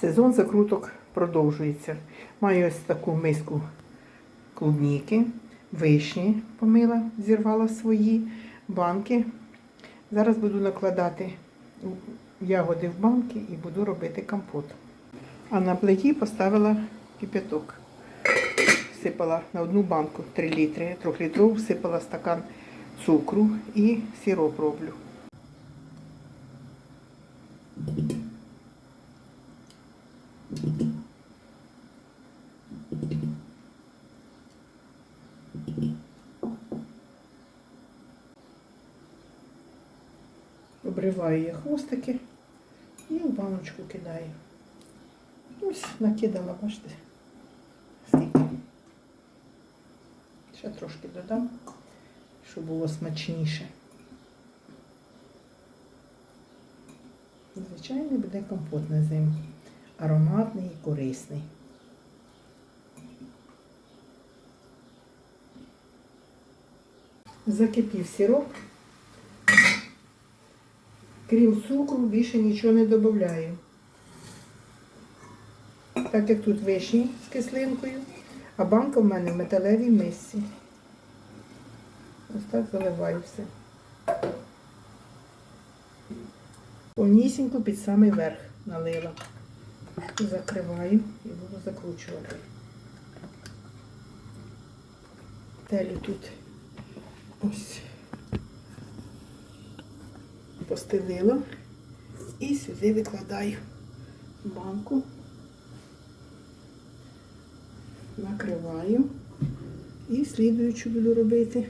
Сезон закруток продовжується. Маю ось таку миску клубніки, вишні помила, зірвала свої банки. Зараз буду накладати ягоди в банки і буду робити компот. А на плиті поставила кипяток. Всипала на одну банку 3 літри, 3 літрову, всипала стакан цукру і сироп роблю. Обриваю я хвостики і в баночку кидаю. Ось накидала, бачите, скільки. Ще трошки додам, щоб було смачніше. Звичайний буде компот на зиму. Ароматний і корисний. Закипів сироп. Крім цукру, більше нічого не додаю. Так як тут вишні з кислинкою, а банка в мене в металевій мисці. Ось так заливаю все. Повнісінько під самий верх налила. Закриваю і буду закручувати. Телю тут ось постелила і сюди викладаю банку, накриваю і слідуючу буду робити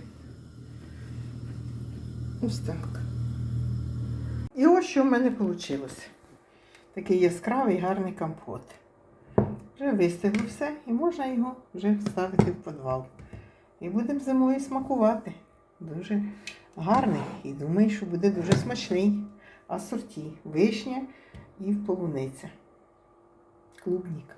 ось так. І ось що в мене вийшло. Такий яскравий гарний компот. Вже вистигло все і можна його вже ставити в підвал. І будемо зимою смакувати. Дуже гарний і думаю, що буде дуже смачний. Асорті, вишня і полуниця. Клубнік.